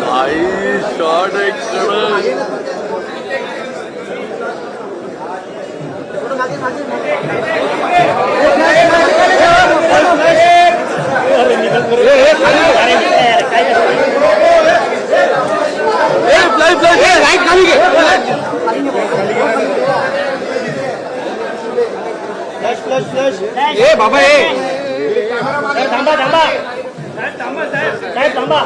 भाई short action A fly fly right खाली के ए बाबा ए. थांबा थांबा. साहेब. थांबा.